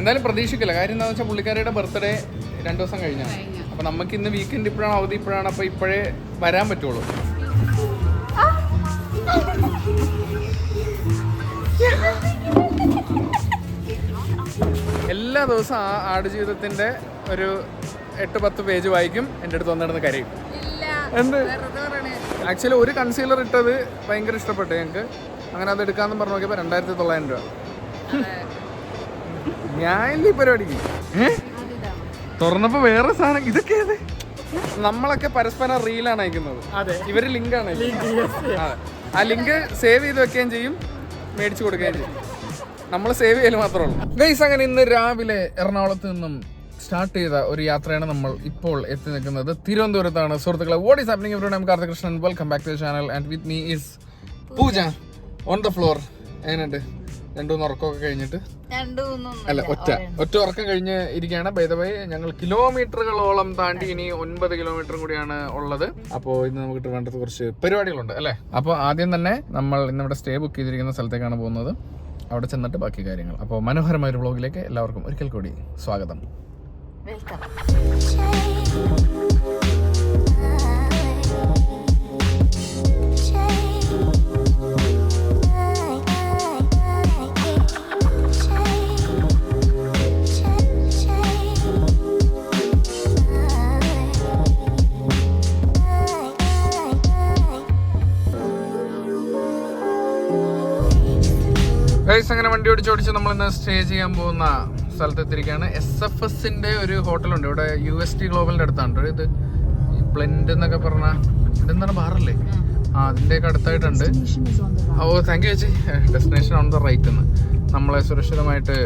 എന്തായാലും പ്രതീക്ഷിക്കില്ല. കാര്യം എന്താണെന്ന് വെച്ചാൽ പുള്ളിക്കാരിയുടെ ബർത്ത്ഡേ രണ്ടു ദിവസം കഴിഞ്ഞാണ് കഴിഞ്ഞു. അപ്പൊ നമുക്ക് ഇന്ന് വീക്കെൻഡ് ഇപ്പോഴാണ് അവധി ഇപ്പോഴാണ് അപ്പൊ ഇപ്പോഴേ വരാൻ പറ്റുള്ളൂ. എല്ലാ ദിവസവും ആ ആടുജീവിതത്തിന്റെ ഒരു എട്ട് പത്ത് പേജ് വായിക്കും. എന്റെ അടുത്ത് വന്നിടുന്ന് കരയും. ഇല്ല. എന്ത്? ആക്ച്വലി ഒരു കൺസീലർ ഇട്ടത് ഭയങ്കര ഇഷ്ടപ്പെട്ടു ഞങ്ങൾക്ക് അങ്ങനെ അത് എടുക്കാന്ന് പറഞ്ഞു നോക്കിയപ്പോൾ രണ്ടായിരത്തി തൊള്ളായിരം രൂപ. ഞാൻ ഈ പരിപാടിക്ക് തുറന്നപ്പോ വേറെ സാധനം ഇതൊക്കെ ഏത്? നമ്മളൊക്കെ പരസ്പരം റീലാണ് അയക്കുന്നത്. അതെ. ഇവർ ലിങ്ക് ആണ് ആ ലിങ്ക് സേവ് ചെയ്ത് വെക്കുകയും ചെയ്യും മേടിച്ചു കൊടുക്കുകയും ചെയ്യും. നമ്മൾ സേവ് ചെയ്യൽ മാത്രമേ ഉള്ളൂ. ഗൈസ് അങ്ങനെ ഇന്ന് രാവിലെ എറണാകുളത്ത് നിന്നും സ്റ്റാർട്ട് ചെയ്ത ഒരു യാത്രയാണ് നമ്മൾ ഇപ്പോൾ എത്തി നിൽക്കുന്നത്. തിരുവനന്തപുരത്താണ്. സുഹൃത്തുക്കളെ what is happening every I'm Karthikrishnan welcome back to channel and with me is Pooja. On the floor എങ്ങനെയുണ്ട് രണ്ടു മൂന്ന് ഉറക്കമൊക്കെ കഴിഞ്ഞിട്ട് അല്ല ഒറ്റ. ഒറ്റ ഉറക്കം കഴിഞ്ഞ് ഇരിക്കുകയാണ്. ബൈദവൈ ഞങ്ങൾ കിലോമീറ്ററുകളോളം താണ്ടി ഇനി ഒൻപത് കിലോമീറ്ററും കൂടിയാണ് ഉള്ളത്. അപ്പോൾ ഇന്ന് നമുക്ക് ട്രിവാൻഡ്രത്ത് കുറച്ച് പരിപാടികളുണ്ട് അല്ലേ? അപ്പോൾ ആദ്യം തന്നെ നമ്മൾ ഇന്നിവിടെ സ്റ്റേ ബുക്ക് ചെയ്തിരിക്കുന്ന സ്ഥലത്തേക്കാണ് പോകുന്നത്. അവിടെ ചെന്നിട്ട് ബാക്കി കാര്യങ്ങൾ. അപ്പോൾ മനോഹരമായ ഒരു വ്ളോഗിലേക്ക് എല്ലാവർക്കും ഒരിക്കൽ കൂടി സ്വാഗതം. വെൽക്കം ഗൈസ് അങ്ങനെ വണ്ടി ഓടിച്ച് ഓടിച്ച് നമ്മൾ ഇന്ന് സ്റ്റേ ചെയ്യാൻ പോകുന്ന സ്ഥലത്തെത്തിരിക്കുകയാണ് എസ് എഫ് എസിന്റെ ഒരു ഹോട്ടലുണ്ട്. ഇവിടെ യു എസ് ടി ഗ്ലോബലിന്റെ അടുത്താണ്. ഇത് ബ്ലെൻഡ് എന്നൊക്കെ പറഞ്ഞ ഇതെന്താണ് ബാറല്ലേ ആ അതിന്റെയൊക്കെ അടുത്തായിട്ടുണ്ട്. ഓ താങ്ക് യു ചേച്ചി. ഡെസ്റ്റിനേഷൻ ഓൺ ദ റൈറ്റ് എന്ന്. നമ്മളെ സുരക്ഷിതമായിട്ട്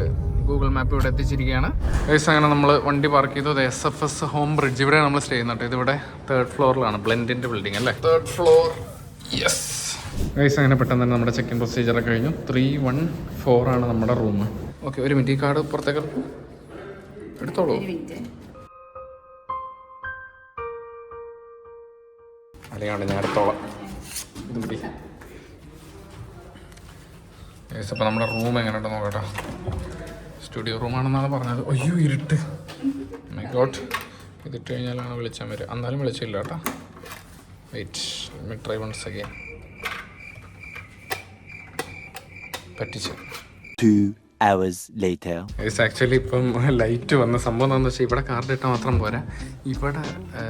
ഗൂഗിൾ മാപ്പ് ഇവിടെ എത്തിച്ചിരിക്കുകയാണ്. ഗൈസ് അങ്ങനെ നമ്മൾ വണ്ടി പാർക്ക് ചെയ്തു. S F S home bridge ഇവിടെ നമ്മൾ സ്റ്റേ ചെയ്യുന്നുണ്ട് ഇതിവിടെ തേർഡ് ഫ്ലോറിലാണ് ബ്ലെൻഡിന്റെ ബിൽഡിംഗ് അല്ലേ? തേർഡ് ഫ്ലോർ യെസ് ഗൈസ് അങ്ങനെ പെട്ടെന്ന് തന്നെ നമ്മുടെ ചെക്കിൻ പ്രൊസീജിയർ ഒക്കെ കഴിഞ്ഞു. ത്രീ വൺ ഫോർ ആണ് നമ്മുടെ റൂം ഓക്കെ ഒരു മിനിറ്റ് ഈ കാർഡ് പുറത്തേക്ക് എടുത്തോളൂ. അല്ലെങ്കിൽ ഞാൻ എടുത്തോളാം. ഇത് ഗൈസ് അപ്പോൾ നമ്മുടെ റൂം എങ്ങനെ എങ്ങനെയുണ്ട് നോക്കട്ടെ. സ്റ്റുഡിയോ റൂമാണെന്നാണ് പറഞ്ഞത്. അയ്യോ ഇരുട്ട്. മൈ ഗോഡ് ഇതിട്ട് കഴിഞ്ഞാലാണ് വിളിച്ചാൽ വരിക. എന്നാലും വിളിച്ചില്ല കേട്ടോ. വെയിറ്റ് ട്രൈ വൺസ് അഗൈൻ പറ്റിച്ചു. ആക്ച്വലി ഇപ്പം ലൈറ്റ് വന്ന സംഭവം എന്താണെന്ന് വെച്ചാൽ ഇവിടെ കാർഡ് ഇട്ടാൽ മാത്രം പോരാ. ഇവിടെ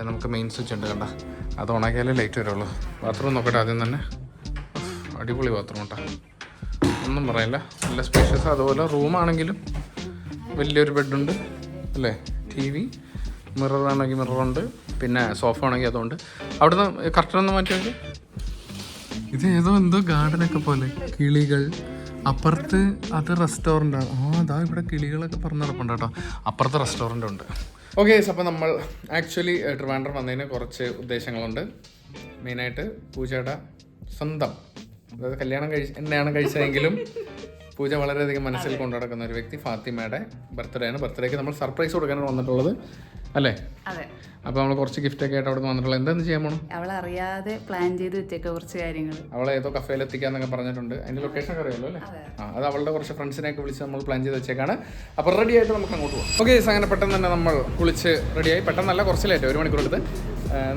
നമുക്ക് മെയിൻ സ്വിച്ച് ഉണ്ട് കണ്ട. അത് ഉണക്കിയാലേ ലൈറ്റ് വരുള്ളൂ. ബാത്റൂം നോക്കട്ടെ ആദ്യം തന്നെ. അടിപൊളി ബാത്റൂം കേട്ടോ ഒന്നും പറയില്ല. നല്ല സ്പേഷ്യസ് അതുപോലെ റൂമാണെങ്കിലും വലിയൊരു ബെഡുണ്ട് അല്ലേ? ടി വി മിററാണെങ്കിൽ മിററുണ്ട് പിന്നെ സോഫ ആണെങ്കിൽ അതുണ്ട്. അവിടുന്ന് കർട്ടൻ ഒന്ന് മാറ്റി നോക്കി ഇത് ഏതോ എന്തോ ഗാർഡനൊക്കെ പോലെ. കിളികൾ. അപ്പുറത്ത് അത് റെസ്റ്റോറന്റ് ആണ്. ആ അതാ ഇവിടെ കിളികളൊക്കെ പറഞ്ഞ് നടപ്പുണ്ട് കേട്ടോ. അപ്പുറത്ത് റെസ്റ്റോറന്റ് ഉണ്ട്. ഓക്കെ അപ്പോൾ നമ്മൾ ആക്ച്വലി ട്രിവാൻഡ്രം വന്നതിന് കുറച്ച് ഉദ്ദേശങ്ങളുണ്ട്. മെയിനായിട്ട് പൂജയുടെ സ്വന്തം. അതായത് കല്യാണം കഴിച്ച് എന്നെയാണ് കഴിച്ചതെങ്കിലും പൂജ വളരെയധികം മനസ്സിൽ കൊണ്ടു നടക്കുന്ന ഒരു വ്യക്തി ഫാത്തിമയുടെ ബർത്ത്ഡേ ആണ് ബർത്ത്ഡേക്ക് നമ്മൾ സർപ്രൈസ് കൊടുക്കാനാണ് വന്നിട്ടുള്ളത്. അല്ലേ? അപ്പൊ നമ്മൾ കുറച്ച് ഗിഫ്റ്റൊക്കെ ആയിട്ട് അവിടെ നിന്ന് വന്നിട്ടുള്ളത് എന്താണെന്ന് ചെയ്യാൻ പോകണം അവളറിയാതെ പ്ലാൻ ചെയ്ത് വെച്ചേക്ക കുറച്ച് കാര്യങ്ങൾ. അവളെ ഏതോ കഫേയിൽ എത്തിക്കാന്നൊക്കെ പറഞ്ഞിട്ടുണ്ട്. അതിന്റെ ലൊക്കേഷൻ ഒക്കെ അറിയാലോ അല്ലേ? ആ അത് അവളുടെ കുറച്ച് ഫ്രണ്ട്സിനെ ഒക്കെ വിളിച്ച് നമ്മൾ പ്ലാൻ ചെയ്ത് വെച്ചേക്കാണ്. അപ്പൊ റെഡി ആയിട്ട് നമുക്ക് അങ്ങോട്ട് പോകാം ഓക്കെ അങ്ങനെ പെട്ടെന്ന് തന്നെ നമ്മൾ കുളിച്ച് റെഡിയായി പെട്ടെന്നല്ല കുറച്ച് ലേറ്റ് ഒരു മണിക്കൂർ എടുത്ത്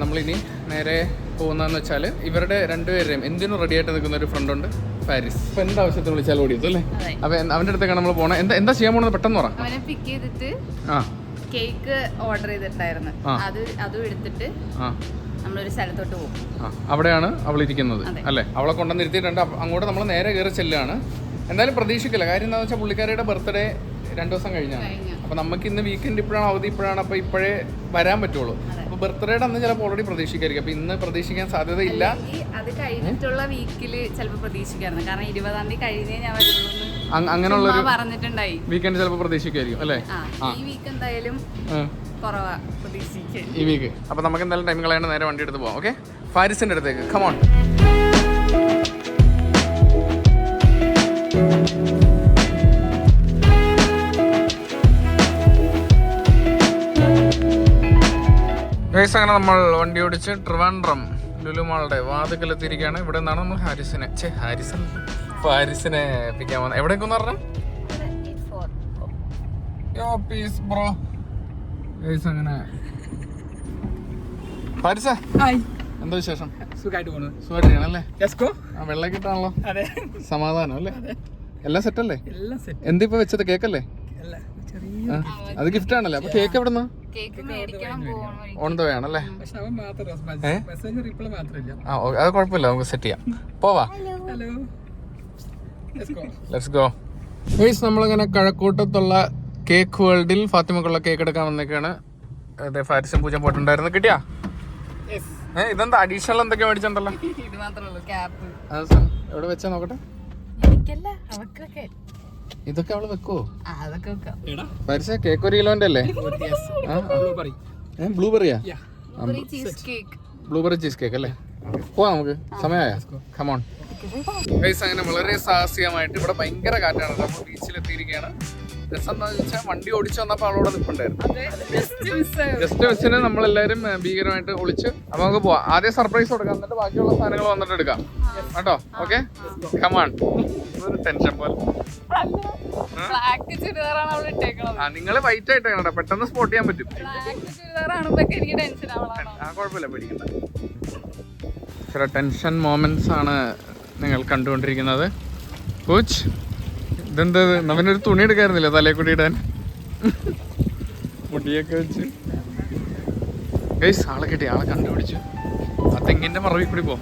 നമ്മളിനി നേരെ പോകുന്നതെന്ന് വെച്ചാൽ ഇവരുടെ രണ്ടുപേരെയും എന്തിനും റെഡി ആയിട്ട് നിൽക്കുന്ന ഒരു ഫ്രണ്ട് ഉണ്ട് പാരീസ്. ഇപ്പൊ എന്താ ആവശ്യത്തിന് വിളിച്ചാൽ ഓടിയത്തു അല്ലേ. അപ്പൊ അവന്റെ അടുത്തേക്കാണ് നമ്മൾ പോണേ. എന്താ എന്താ ചെയ്യാൻ പോണത് പെട്ടെന്ന് പറ. അവനെ പിക്ക് ചെയ്തിട്ട് ആ. കേക്ക് ഓർഡർ ചെയ്തിട്ടായിരുന്നു അത് അതും എടുത്തിട്ട് നമ്മളൊരു സ്ഥലത്തോട്ട് പോകും. അവിടെയാണ് അവൾ ഇരിക്കുന്നത്. അല്ലേ? അവളെ കൊണ്ടുവന്ന് ഇരുത്തിയിട്ടുണ്ട്. അങ്ങോട്ട് നമ്മൾ നേരെ കയറി ചെല്ലാണ് എന്തായാലും പ്രതീക്ഷിക്കില്ല. കാര്യം എന്താണെന്ന് വെച്ചാൽ പുള്ളിക്കാരിയുടെ ബർത്ത്ഡേ രണ്ടു ദിവസം കഴിഞ്ഞാണ്. കഴിഞ്ഞു. അപ്പൊ നമുക്ക് ഇന്ന് വീക്കെൻഡ് ഇപ്പോഴാണ് അവധി ഇപ്പോഴാണ്. അപ്പൊ ഇപ്പോഴേ വരാൻ പറ്റുള്ളൂ. ബർത്ത്ഡേയുടെ അന്ന് ചിലപ്പോൾ ഓൾറെഡി പ്രതീക്ഷിക്കായിരിക്കും. അപ്പൊ ഇന്ന് പ്രതീക്ഷിക്കാൻ സാധ്യതയില്ല. അത് കഴിഞ്ഞിട്ടുള്ള വീക്കിൽ ചിലപ്പോൾ പ്രതീക്ഷിക്കായിരുന്നു. കാരണം ഇരുപതാം തീയതി കഴിഞ്ഞേ ഞാൻ അങ്ങനെയുള്ള പറഞ്ഞിട്ടുണ്ടായി. വീക്കെൻഡ് ചിലപ്പോൾ പ്രതീക്ഷിക്കായിരിക്കും അല്ലേ? ഈ വീക്ക് എന്തായാലും കുറവാ ഈ വീക്ക് അപ്പൊ നമുക്ക് എന്തായാലും ടൈം കളയാണ്ട് നേരെ വണ്ടി എടുത്ത് പോവാം ഓക്കെ ഫാരിസിന്റെ അടുത്തേക്ക്. കമോൺ ഗൈസ് അങ്ങനെ നമ്മൾ വണ്ടി ഓടിച്ച് ട്രിവാൻഡ്രം ലുലുമാളുടെ വാതുക്കലെത്തിയിരിക്കുകയാണ്. ഇവിടെ നിന്നാണ് നമ്മൾ ഹാരിസിനെ ചേ ഹാരിസൺ. ഹാരിസിനെ എത്തിക്കാൻ വന്നത്. എവിടേക്കൊന്ന് പറഞ്ഞു? ബ്രോ ഗൈസ് അങ്ങനെ. ഹാരിസ എന്താ വിശേഷം? സുഖമായിട്ട് പോണു സുഖമായിട്ടാണല്ലേ വെള്ളക്കിട്ടാണല്ലോ. അതെ. സമാധാനം അല്ലേ? എല്ലാം സെറ്റ് അല്ലേ? എന്തിപ്പോ വെച്ചത്? കേക്കല്ലേ? അത് ഗിഫ്റ്റ് ആണല്ലേ? അപ്പൊ കേക്ക് എവിടെന്നാ? കേക്ക് മേടിക്കണം പോകണം ഓൺ ദ വേ ആണല്ലേ പക്ഷെ അവൻ മാത്രം മെസ്സേജ് റിപ്ലൈ മാത്രമില്ല. ആ അത് കുഴപ്പമില്ല. നമുക്ക് സെറ്റ് ചെയ്യാം. പോവാ. ലെറ്റ്സ് ഗോ ഗൈസ് നമ്മളിങ്ങനെ കഴക്കൂട്ടത്തുള്ള കേക്ക് വേൾഡിൽ ഫാത്തിമക്കുള്ള കേക്ക് എടുക്കാൻ വന്നേക്കാണ്. അതെ ഫാരിസും പൂജ പോയിട്ടുണ്ടായിരുന്നു. കിട്ടിയാ? ഏ ഇതെന്താ? അഡീഷണൽ എന്തൊക്കെയാ മേടിച്ചിട്ടുണ്ടല്ലോ ഇത് മാത്രമേ ഉള്ളൂ ക്യാപ്പ് അത് എവിടെ വെച്ചാ നോക്കട്ടെ? ഇതൊക്കെ അവൾ വെക്കോ. ഫാരിസ കേക്ക് ഒരു കിലോന്റെ അല്ലേ? ആ. ബ്ലൂബെറി ഏ ബ്ലൂബെറിയാ കേക്ക് ബ്ലൂബെറി ചീസ് കേക്ക് അല്ലേ? പോവാ നമുക്ക്. സമയമായ? കമോൺ അങ്ങനെ വളരെ സാഹസികമായിട്ട് ഇവിടെ ഭയങ്കര കാറ്റാണ്. നമ്മൾ ബീച്ചിലെത്തിയിരിക്കുകയാണ് രസം എന്താണെന്ന് വെച്ചാൽ വണ്ടി ഓടിച്ചു വന്നപ്പോൾ അവളോട് നിൽപ്പുണ്ടായിരുന്നു ജസ്റ്റ് മിസ് ജസ്റ്റ് വെച്ചിന് നമ്മളെല്ലാവരും ഭീകരമായിട്ട് ഒളിച്ച് അപ്പൊ നമുക്ക് പോവാം. ആദ്യം സർപ്രൈസ് കൊടുക്കാം എന്നിട്ട് ബാക്കിയുള്ള സാധനങ്ങൾ വന്നിട്ട് എടുക്കാം. കേട്ടോ? ഓക്കെ കമാൺ ഒരു ടെൻഷൻ പോലെ. നിങ്ങൾ വൈറ്റ് ആയിട്ട് കേട്ടോ. പെട്ടെന്ന് സ്പോട്ട് ചെയ്യാൻ പറ്റും. ആ കുഴപ്പമില്ല പേടിക്കണ്ട. ചില ടെൻഷൻ മോമെന്റ്സ് ആണ് നിങ്ങൾ കണ്ടുകൊണ്ടിരിക്കുന്നത്. കോച്ച്. ഇതെന്താ നമ്മനൊരു തുണി എടുക്കായിരുന്നില്ല തലേ കൂടി ഇടാൻ? മുടിയൊക്കെ വെച്ച്. ഗൈസ് ആളെ കിട്ടി ആളെ കണ്ടുപിടിച്ചു. ആ തെങ്ങിന്റെ മറവിൽ കൂടി പോ.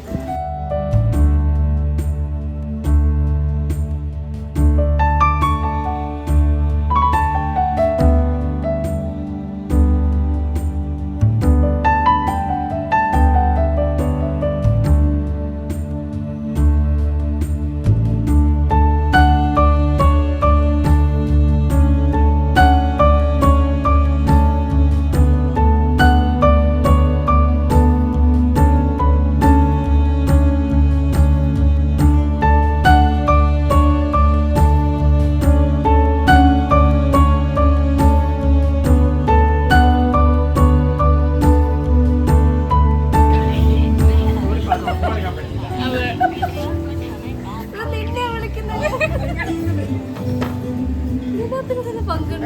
വന്നോ?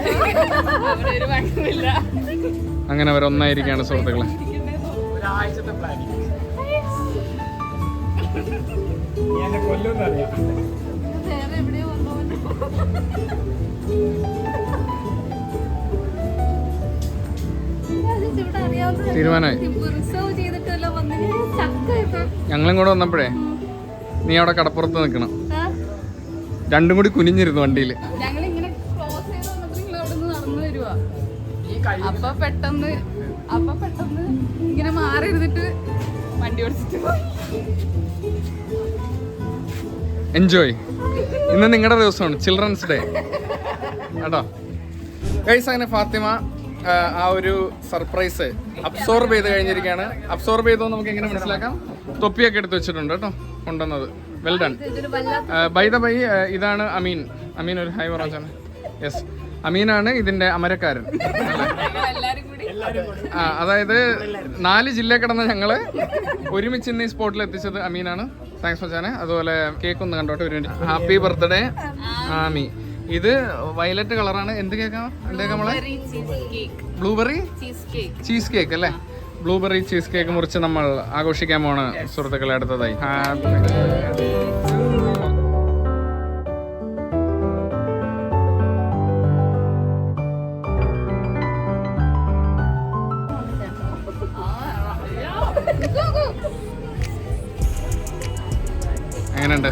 അവരൊന്നായിരിക്കാണ് സുഹൃത്തുക്കളെ തീരുമാനമായി. ഞങ്ങളും കൂടെ വന്നപ്പോഴേ നീ അവിടെ കടപ്പുറത്ത് നിൽക്കണം? രണ്ടും കൂടി കുനിഞ്ഞിരുന്നു വണ്ടിയിൽ അപ്പൊ പെട്ടെന്ന് അപ്പൊ പെട്ടെന്ന് ഇങ്ങനെ മാറി ഇരുന്നിട്ട് വണ്ടി ഓടിച്ചിട്ട് പോയി. എൻജോയ് ഇന്ന് നിങ്ങളുടെ ദിവസമാണ് ചിൽഡ്രൻസ് ഡേ കേട്ടോ? കൈസ് അങ്ങനെ ഫാത്തിമ ആ, ഒരു സർപ്രൈസ് അബ്സോർബ് ചെയ്ത് കഴിഞ്ഞിരിക്കുകയാണ്. അബ്സോർബ് ചെയ്തോ നമുക്ക് എങ്ങനെ മനസ്സിലാക്കാം? തൊപ്പിയൊക്കെ എടുത്ത് വെച്ചിട്ടുണ്ട് കേട്ടോ കൊണ്ടുവന്നത്. Well done by the by ഇതാണ് അമീൻ. അമീൻ ഒരു ഹൈ പറഞ്ഞാണ് യെസ് അമീനാണ് ഇതിന്റെ അമരക്കാരൻ. ആ അതായത് നാല് ജില്ല കിടന്ന ഞങ്ങൾ ഒരുമിച്ച് ഇന്ന് ഈ സ്പോട്ടിൽ എത്തിച്ചത് അമീനാണ്. താങ്ക്സ് മച്ചാനെ. അതുപോലെ കേക്ക് ഒന്ന് കണ്ടോട്ടെ ഒരു മിനിറ്റ് ഹാപ്പി ബർത്ത്ഡേ ആമി. ഇത് വയലറ്റ് കളറാണ് എന്ത് കേക്ക് നമ്മളെ? Blueberry cheese cake cheese cake അല്ലേ? ബ്ലൂബെറി ചീസ് കേക്ക് മുറിച്ച് നമ്മൾ ആഘോഷിക്കാൻ പോണ സുഹൃത്തുക്കളെ അടുത്തതായി. ഹാപ്പി എങ്ങനെയുണ്ട്?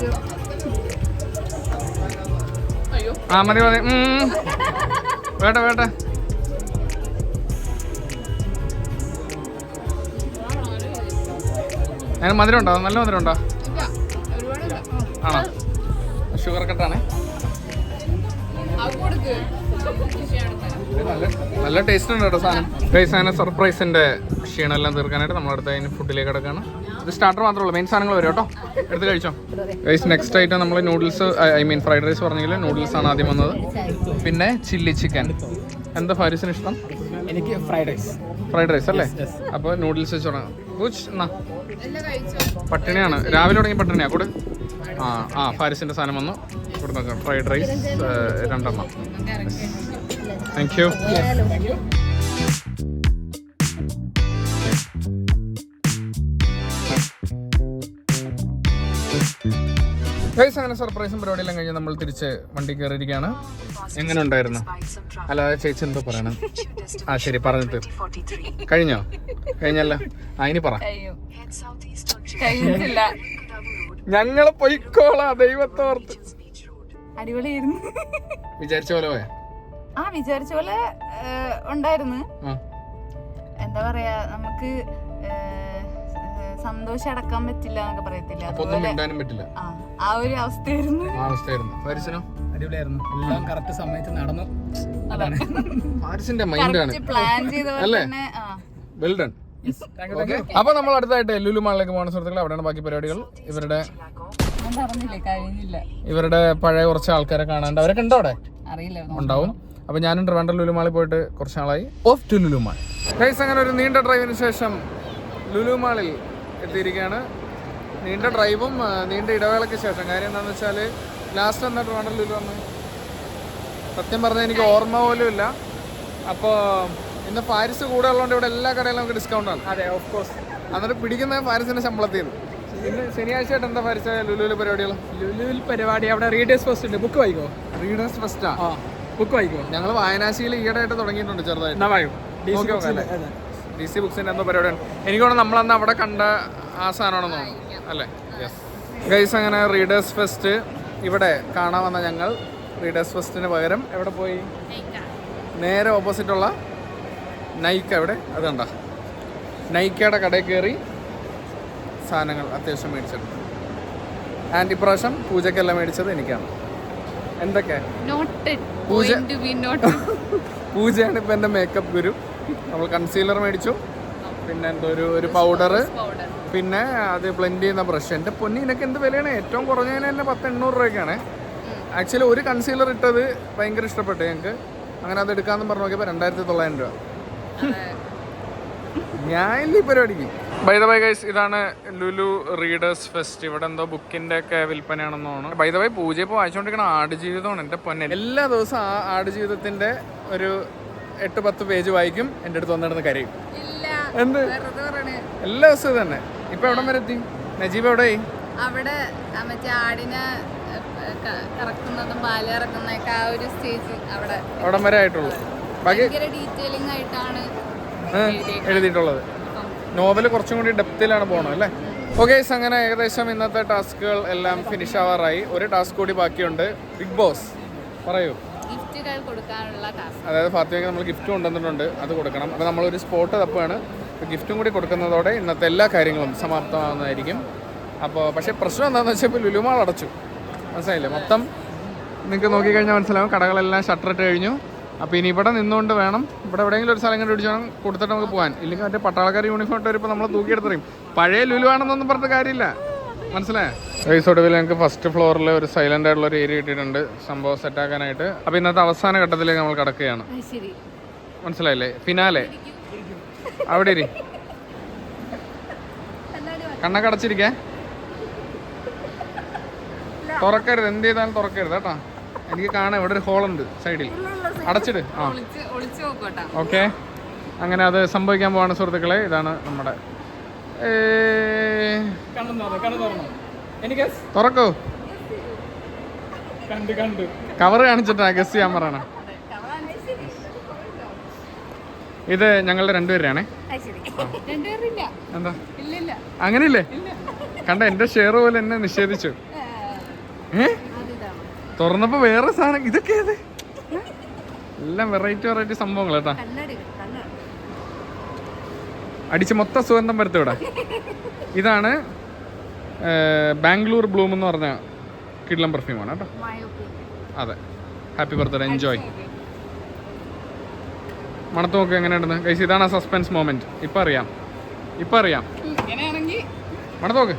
ആ മതി മതി. വേട്ടെ വേട്ടെ അങ്ങനെ മധുരം ഉണ്ടോ നല്ല മധുരം ഉണ്ടോ ആണോ? ഷുഗർ കട്ടാണേ. നല്ല ടേസ്റ്റ് ഉണ്ട് കേട്ടോ സാധനം. സാധനം സർപ്രൈസിന്റെ ക്ഷീണമെല്ലാം തീർക്കാനായിട്ട് നമ്മളടുത്ത് അതിന് ഫുഡിലേക്ക് കിടക്കാണ്. ഇത് സ്റ്റാർട്ടർ മാത്രമേ ഉള്ളൂ. മെയിൻ സാധനങ്ങൾ വരും കേട്ടോ. എടുത്ത് കഴിച്ചോ. ഗൈസ് നെക്സ്റ്റ് ആയിട്ട് നമ്മൾ noodles I mean fried rice പറഞ്ഞെങ്കിൽ നൂഡിൽസ് ആണ് ആദ്യം വന്നത്. പിന്നെ ചില്ലി ചിക്കൻ എന്താ ഫാരിസിന് ഇഷ്ടം? എനിക്ക് ഫ്രൈഡ് റൈസ് ഫ്രൈഡ് റൈസ് അല്ലേ? അപ്പോൾ നൂഡിൽസ് വെച്ച് തുടങ്ങാം. പട്ടിണിയാണ്. രാവിലെ തുടങ്ങി പട്ടിണിയാ? കൂടെ? ആ ആ ഫാരിസിന്റെ സാധനം വന്നു. ഇവിടെ നോക്കാം. ഫ്രൈഡ് റൈസ് രണ്ടെണ്ണം. താങ്ക് യു ഗൈസ് അങ്ങനെ സർപ്രൈസും പരിപാടിയെല്ലാം കഴിഞ്ഞ് നമ്മൾ തിരിച്ച് വണ്ടി കയറിയിരിക്കുകയാണ്. എങ്ങനെ ഉണ്ടായിരുന്നു? അല്ലാതെ ചേച്ചി എന്തോ പറയണം. ആ ശരി പറഞ്ഞിട്ട്. കഴിഞ്ഞോ? കഴിഞ്ഞല്ല. ആ ഇനി പറ. ഞങ്ങളെ പൊയ്ക്കോളാ ദൈവത്തോർത്ത് അടിപൊളിയായിരുന്നു. വിചാരിച്ച പോലെ പോയാ? ആ വിചാരിച്ച പോലെ ഉണ്ടായിരുന്നു. എന്താ പറയാ നമുക്ക് സന്തോഷം അടക്കാൻ പറ്റില്ല എന്നൊക്കെ പറയത്തില്ല? അപ്പൊ ഒന്നും മിണ്ടാനും പറ്റില്ല. ആ ആ ഒരു അവസ്ഥയായിരുന്നു. ആ അവസ്ഥയായിരുന്നു. ഫാരിസിനോ അടിപൊളിയായിരുന്നു. എല്ലാം കറക്റ്റ് സമയത്ത് നടന്നു. അതാണ്. ഫാരിസിന്റെ മൈൻഡാണ് പ്ലാൻ ചെയ്ത പോലെ അല്ലേ? തന്നെ ആ. വെൽ ഡൺ അപ്പൊ നമ്മൾ അടുത്തായിട്ട് ലുലു മാളിലേക്ക് പോകുന്ന സുഹൃത്തുക്കൾ അവിടെയാണ് ബാക്കി പരിപാടികൾ. ഇവരുടെ ഞാൻ പറഞ്ഞില്ലേ കഴിഞ്ഞില്ല. ഇവരുടെ പഴയ കുറച്ച് ആൾക്കാരെ കാണാണ്ട് അവരൊക്കെ ഉണ്ടോ അവിടെ? അറിയില്ല ഉണ്ടാവും. അപ്പൊ ഞാനും ട്രിവാൻഡ്രം ലുലു മാളിൽ പോയിട്ട് കുറച്ച് നാളായി. Off to Lulu mall. Guys അങ്ങനെ ഒരു നീണ്ട ഡ്രൈവിന് ശേഷം ലുലു മാളിൽ എത്തിയിരിക്കുകയാണ്. നീണ്ട ഡ്രൈവും നീണ്ട ഇടവേളയ്ക്ക് ശേഷം. കാര്യം എന്താണെന്ന് വെച്ചാൽ ലാസ്റ്റ് എന്നാ ട്രിവാൻഡ്രം ലുലു വന്ന് സത്യം പറഞ്ഞാൽ എനിക്ക് ഓർമ്മ പോലും ഇല്ല. അപ്പോൾ ഇന്ന് പാരിസ് കൂടെ ഉള്ളതുകൊണ്ട് ഇവിടെ എല്ലാ കടയിലും നമുക്ക് ഡിസ്കൗണ്ട് ആണ്. അതെ ഓഫ് കോഴ്സ് എന്നിട്ട് പിടിക്കുന്ന പാരിസിന്റെ ശമ്പളത്തിൽ. നിന്ന് ഇന്ന് ശനിയാഴ്ച ആയിട്ട് എന്താ പാരിസ് ലുലുവിൽ പരിപാടികൾ? ലുലുവിൽ പരിപാടി അവിടെ റീഡേഴ്സ് ഫസ്റ്റ് ഉണ്ട്. ബുക്ക് വായിക്കോ? റീഡേഴ്സ് ഫസ്റ്റാ ആ? ബുക്ക് വായിക്കോ? ഞങ്ങൾ വായനാശിയിൽ ഈയിടെ ആയിട്ട് തുടങ്ങിയിട്ടുണ്ട് ചെറുതായിട്ട്. വായോ? ഡി സി ബുക്സിന്റെ എന്തോ പരിപാടിയാണ് എനിക്ക് തോന്നുന്നു നമ്മളന്ന് അവിടെ കണ്ട ആ സാധനമാണെന്ന് തോന്നുന്നു. അല്ലേ? യെസ് ഗൈസ് അങ്ങനെ റീഡേഴ്സ് ഫെസ്റ്റ് ഇവിടെ കാണാൻ വന്ന ഞങ്ങൾ റീഡേഴ്സ് ഫെസ്റ്റിന് പകരം എവിടെ പോയി? നേരെ ഓപ്പോസിറ്റുള്ള നൈക്ക എവിടെ അത് കണ്ട? നൈക്കയുടെ കടയിൽ കയറി സാധനങ്ങൾ അത്യാവശ്യം മേടിച്ചിട്ടുണ്ട്. ആൻഡ് ഇപ്രാവശ്യം പൂജക്കെല്ലാം മേടിച്ചത് എനിക്കാണ്. എന്തൊക്കെ? പൂജ- പൂജയാണ് ഇപ്പം എന്റെ മേക്കപ്പ് ഗുരു നമ്മൾ കൺസീലർ മേടിച്ചു. പിന്നെ എന്തോ ഒരു ഒരു പൗഡർ പിന്നെ അത് ബ്ലെൻഡ് ചെയ്യുന്ന ബ്രഷ് എന്റെ പൊന്നി ഇതിനൊക്കെ എന്ത് വിലയാണ്? ഏറ്റവും കുറഞ്ഞതിന് തന്നെ പത്ത് എണ്ണൂറ് രൂപയ്ക്കാണ് ആക്ച്വലി ഒരു കൺസീലർ ഇട്ടത് ഭയങ്കര ഇഷ്ടപ്പെട്ടു ഞങ്ങൾക്ക് അങ്ങനെ അത് എടുക്കാമെന്ന് പറഞ്ഞു നോക്കിയപ്പോൾ രണ്ടായിരത്തി തൊള്ളായിരം രൂപ ഞാൻ ഈ പരിപാടിക്ക്? ബൈ ദ ബൈ ഗൈസ് ഇതാണ് ലുലു റീഡേഴ്സ് ഫെസ്റ്റ് ഇവിടെ എന്തോ ബുക്കിന്റെ ഒക്കെ വിൽപ്പനയാണെന്ന് തോന്നുന്നു. ബൈ ദ ബൈ പൂജ ഇപ്പോൾ വായിച്ചുകൊണ്ടിരിക്കുന്ന ആടുജീവിതമാണ് എന്റെ പൊന്നെ. എല്ലാ ദിവസവും ആ ആടുജീവിതത്തിന്റെ ഒരു എട്ട് പത്ത് പേജ് വായിക്കും എന്റെ അടുത്ത് വന്നിടുന്ന് കരയും. എന്ത്? എല്ലാ ദിവസവും തന്നെ. ഇപ്പൊ എവിടം വരെ എത്തി? നജീബ് എവിടെ അവിടെ മറ്റേ ആടിനെ കറക്കുന്നതും പാൽ കറക്കുന്നതൊക്കെ ആ ഒരു സ്റ്റേജ് അവിടെ അവിടം വരെ ആയിട്ടുള്ളൂ? ഡീറ്റെയിലിംഗ് ആയിട്ടാണ് എഴുതിയിട്ടുള്ളത്. നോവൽ കുറച്ചും കൂടി ഡെപ്തിലാണ് പോകണം അല്ലേ? ഓക്കെ അങ്ങനെ ഏകദേശം ഇന്നത്തെ ടാസ്കുകൾ എല്ലാം ഫിനിഷ് ആവാറായി. ഒരു ടാസ്ക് കൂടി ബാക്കിയുണ്ട്. ബിഗ് ബോസ് പറയൂ. അതായത് ഫാത്തിമയ്ക്ക് നമ്മൾ ഗിഫ്റ്റ് കൊണ്ടുവന്നിട്ടുണ്ട് അത് കൊടുക്കണം. അപ്പോൾ നമ്മളൊരു സ്പോട്ട് തപ്പാണ് ഗിഫ്റ്റും കൂടി കൊടുക്കുന്നതോടെ ഇന്നത്തെ എല്ലാ കാര്യങ്ങളും സമാപ്തമാകുന്നതായിരിക്കും അപ്പോൾ പക്ഷേ പ്രശ്നം എന്താണെന്ന് വെച്ചാൽ ഇപ്പോൾ ലുലുമാൾ അടച്ചു. മനസ്സിലായില്ലേ? മൊത്തം നിങ്ങൾക്ക് നോക്കിക്കഴിഞ്ഞാൽ മനസ്സിലാവും. കടകളെല്ലാം ഷട്ടറിട്ട് കഴിഞ്ഞു. അപ്പോൾ ഇനി ഇവിടെ നിന്നുകൊണ്ട് വേണം. ഇവിടെ എവിടെയെങ്കിലും ഒരു സ്ഥലം കണ്ടുപിടിച്ച് വേണം കൊടുത്തിട്ട് നമുക്ക് പോകാൻ. ഇല്ലെങ്കിൽ മറ്റേ പട്ടാളക്കാർ യൂണിഫോം ഇട്ട് വരുമ്പോൾ നമ്മൾ തൂക്കിയെടുത്തറിയും. പഴയ ലുലു ആണെന്നൊന്നും പറഞ്ഞിട്ട് കാര്യമില്ല. മനസ്സിലായോ? ഒടുവിൽ ഞങ്ങൾക്ക് ഫസ്റ്റ് ഫ്ലോറിൽ ഒരു സൈലന്റ് ആയിട്ടുള്ള ഒരു ഏരിയ കിട്ടിയിട്ടുണ്ട്. സംഭവം സെറ്റ് ആക്കാനായിട്ട്. അപ്പോൾ ഇന്നത്തെ അവസാന ഘട്ടത്തിലേക്ക് നമ്മൾ കടക്കുകയാണ്. മനസ്സിലായില്ലേ? ഫിനാലെ അവിടെ ഇരി. കണ്ണൊക്കെ അടച്ചിരിക്കേ. തുറക്കരുത്. എന്ത് ചെയ്താലും തുറക്കരുത് കേട്ടോ. എനിക്ക് കാണാം. ഇവിടെ ഒരു ഹോളുണ്ട് സൈഡിൽ അടച്ചിട്. ആ. ഓക്കെ അങ്ങനെ അത് സംഭവിക്കാൻ പോവാണ് സുഹൃത്തുക്കളെ. ഇതാണ് നമ്മുടെ തുറക്കൂ. കണ്ട് കണ്ടു. കവർ കാണിച്ചിട്ടാ ഗസ് ചെയ്യാൻ പറയണ. ഇത് ഞങ്ങളുടെ രണ്ടുപേരാണേ എന്താ? അങ്ങനെയില്ലേ? കണ്ട എന്റെ ഷെയർ പോലെ എന്നെ നിഷേധിച്ചു. ഏ? തുറന്നപ്പോ വേറെ സാധനം. ഇതൊക്കെ ഏത്? എല്ലാം വെറൈറ്റി വെറൈറ്റി സംഭവങ്ങൾ കേട്ടാ. അടിച്ച് മൊത്തം സുഗന്ധം വരുത്തും ഇവിടെ? ഇതാണ് ബാംഗ്ലൂർ ബ്ലൂം എന്ന് പറഞ്ഞ കിഡ്ലം പെർഫ്യൂമാണ് കേട്ടോ. അതെ. ഹാപ്പി ബർത്ത്ഡേ എൻജോയ് മണത്ത് നോക്ക് എങ്ങനെയുണ്ടെന്ന്? കൈസ് ഇതാണ് ആ സസ്പെൻസ് മൊമെന്റ് ഇപ്പൊ അറിയാം. ഇപ്പൊ അറിയാം. മണത്ത് നോക്ക്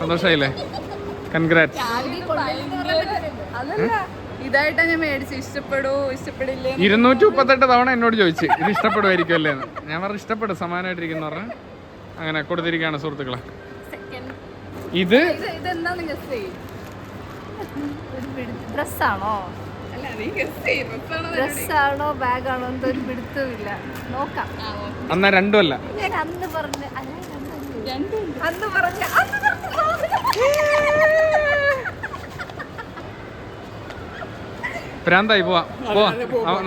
സന്തോഷായില്ലേ? കൺഗ്രാറ്റ് അതല്ല ഇതായിട്ടാ ഞാൻ മേടിച്ചു ഇഷ്ടപ്പെടൂ? ഇഷ്ടപ്പെടില്ലേ ഇരുന്നൂറ്റി മുപ്പത്തെട്ട് തവണ എന്നോട് ചോദിച്ചു ഇത് ഇഷ്ടപ്പെടുമായിരിക്കും അല്ലേ എന്ന്? ഞാൻ പറഞ്ഞു ഇഷ്ടപ്പെടും സമാനമായിട്ടിരിക്കുന്ന പറഞ്ഞു അങ്ങനെ കൊടുത്തിരിക്കുകയാണ് സുഹൃത്തുക്കളെ. ഇത് ഇത് ഇതെന്താന്ന് ഗസ് ചെയ്യും ഒരു ഡ്രസ്സാണോ അല്ല നീ ഗസ് ചെയ്യും ഡ്രസ്സാണോ ഡ്രസ്സാണോ ബാഗാണോ എന്തോ ഒരു പിടുത്തമില്ല. നോക്കാം. അന്നാ രണ്ടുമല്ല. ഞാൻ അന്ന് പറഞ്ഞ അന്ന് പറഞ്ഞ. അന്ന് പറഞ്ഞ ഭ്രാന്തായി പോവാ. പോവാ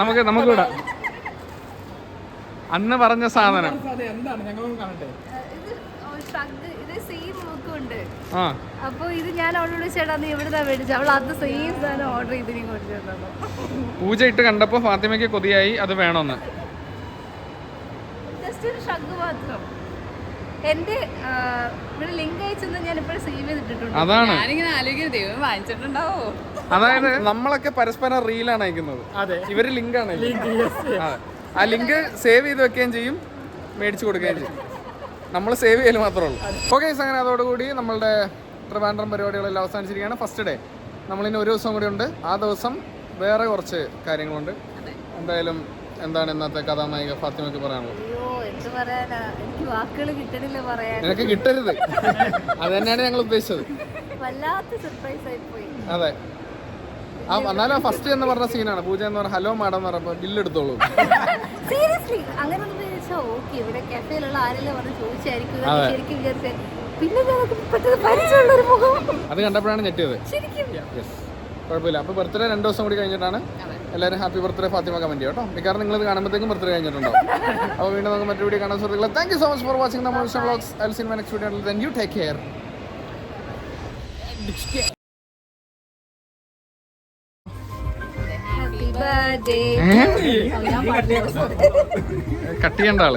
നമുക്ക് നമുക്ക് വിടാം അന്ന് പറഞ്ഞ സാധനം. അപ്പൊ ഇത് ഞാൻ അവളോട് ചേട്ടാ നീ എവിടുന്നാ മേടിച്ചത്? അവൾ അത് സെയിം സാധനം ഓർഡർ ചെയ്ത് നീ കൊണ്ടുവന്നു പൂജ ഇട്ട് കണ്ടപ്പോ ഫാത്തിമയ്ക്ക് കൊതിയായി അത് വേണമെന്ന് ജസ്റ്റ് ഒരു ഷഗ് മാത്രം. എന്റെ ഇവിടെ ലിങ്ക് അയച്ചെന്ന് ഞാൻ ഇപ്പോഴും സേവ് ചെയ്തിട്ടുണ്ട് അതാണ്. ഞാനിങ്ങനെ ആലോചിക്കുന്നത് ദൈവം വാങ്ങിച്ചിട്ടുണ്ടാവോ? അതായത് നമ്മളൊക്കെ പരസ്പരം റീലാണ് അയക്കുന്നത്. ഇവർ ലിങ്ക് ആണ് ആ ലിങ്ക് സേവ് ചെയ്ത് വെക്കുകയും ചെയ്യും മേടിച്ചു കൊടുക്കുകയും ചെയ്യും. നമ്മൾ സേവ് ചെയ്യൽ മാത്രമേ ഉള്ളൂ. ഓക്കെ അങ്ങനെ അതോടുകൂടി നമ്മളുടെ ട്രിവാൻഡ്രം പരിപാടികളെല്ലാം അവസാനിച്ചിരിക്കുകയാണ്. ഫസ്റ്റ് ഡേ നമ്മളിനി ഒരു ദിവസം കൂടി ഉണ്ട്. ആ ദിവസം വേറെ കുറച്ച് കാര്യങ്ങളുണ്ട്. എന്തായാലും എന്താണ് ഇന്നത്തെ കഥാനായിക ഫാത്തിമയ്ക്ക് പറയാനുള്ളത്? അയ്യോ എന്ത് പറയാനാ? എനിക്ക് വാക്കുകൾ കിട്ടണില്ല പറയാൻ. നിനക്ക് കിട്ടരുത്. അത് തന്നെയാണ് ഞങ്ങൾ ഉദ്ദേശിച്ചത്. വല്ലാത്ത സർപ്രൈസ് ആയി പോയി. അതെ. ആ എന്നാലും ഫസ്റ്റ് എന്ന് പറഞ്ഞ സീനാണ് പൂജ എന്ന് പറഞ്ഞ ഹലോ മാഡം എന്ന് ബില്ല് ബില്ലെടുത്തോളൂ. സീരിയസ്ലി അങ്ങനെ ഒന്ന് വിചാരിച്ചാ ഓക്കെ ഇവിടെ കഫേയിലുള്ള ആരെല്ലാം പറഞ്ഞ് ചോദിച്ചായിരിക്കും ശരിക്കും വിചാരിച്ചേ. പിന്നെ പരിചയമുള്ള ഒരു മുഖം. അത് കണ്ടപ്പോഴാണ് ഞെട്ടിയത്. ശരിക്കും. യെസ് കുഴപ്പമില്ല. അപ്പോൾ ബർത്ത്ഡേ രണ്ട് ദിവസം കൂടി കഴിഞ്ഞിട്ടാണ് എല്ലാവരും ഹാപ്പി ബർത്ത്ഡേ ഫാത്തിമ കമന്റ് കേട്ടോ. മിക്കവാറും ഇത് കാണുമ്പോഴത്തേക്കും ബർത്ത്ഡേ കഴിഞ്ഞിട്ടുണ്ടോ അപ്പോൾ വീണ്ടും നമുക്ക് മറ്റു വീഡിയോ കാണാൻ സുഹൃത്തുക്കളെ. Thank you so much for watching നമ്മൾ vlogs I see in my next video then you take care cut ചെയ്യേണ്ട ആൾ.